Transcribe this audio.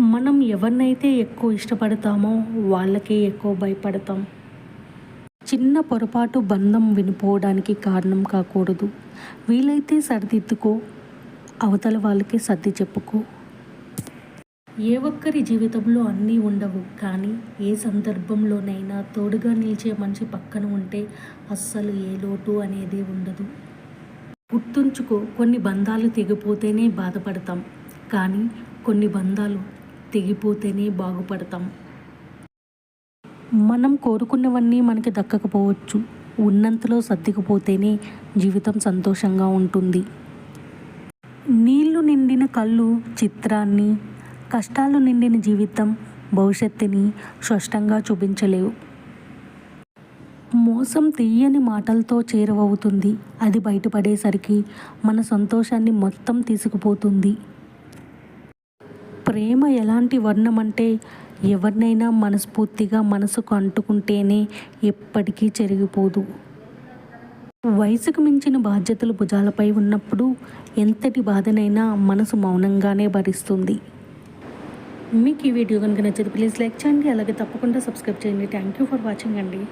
మనం ఎవరినైతే ఎక్కువ ఇష్టపడతామో వాళ్ళకే ఎక్కువ భయపడతాం. చిన్న పొరపాటు బంధం వినిపోవడానికి కారణం కాకూడదు. వీలైతే సరిదిద్దుకో అవతల వాళ్ళకి సర్ది చెప్పుకో. ఏ ఒక్కరి జీవితంలో అన్నీ ఉండవు కానీ ఏ సందర్భంలోనైనా తోడుగా నిలిచే మనిషి పక్కన ఉంటే అస్సలు ఏ లోటు అనేది ఉండదు. గుర్తుంచుకో కొన్ని బంధాలు తెగిపోతేనే బాధపడతాం. కానీ కొన్ని బంధాలు తెగిపోతేనే బాగుపడతాం. మనం కోరుకున్నవన్నీ మనకి దక్కకపోవచ్చు. ఉన్నంతలో సర్దుకుపోతేనే జీవితం సంతోషంగా ఉంటుంది. నీళ్ళు నిండిన కళ్ళు చిత్రాన్ని కష్టాలు నిండిన జీవితం భవిష్యత్తుని స్పష్టంగా చూపించలేవు. మోసం తీయని మాటలతో చేరువవుతుంది. అది బయటపడేసరికి మన సంతోషాన్ని మొత్తం తీసుకుపోతుంది. ప్రేమ ఎలాంటి వర్ణం అంటే ఎవరినైనా మనస్ఫూర్తిగా మనసుకు అంటుకుంటేనే ఎప్పటికీ చెరిగిపోదు. వయసుకు మించిన బాధ్యతలు భుజాలపై ఉన్నప్పుడు ఎంతటి బాధనైనా మనసు మౌనంగానే భరిస్తుంది. మీకు ఈ వీడియో కనుక నచ్చితే ప్లీజ్ లైక్ చేయండి అలాగే తప్పకుండా సబ్స్క్రైబ్ చేయండి. థ్యాంక్ యూ ఫర్ వాచింగ్ అండి.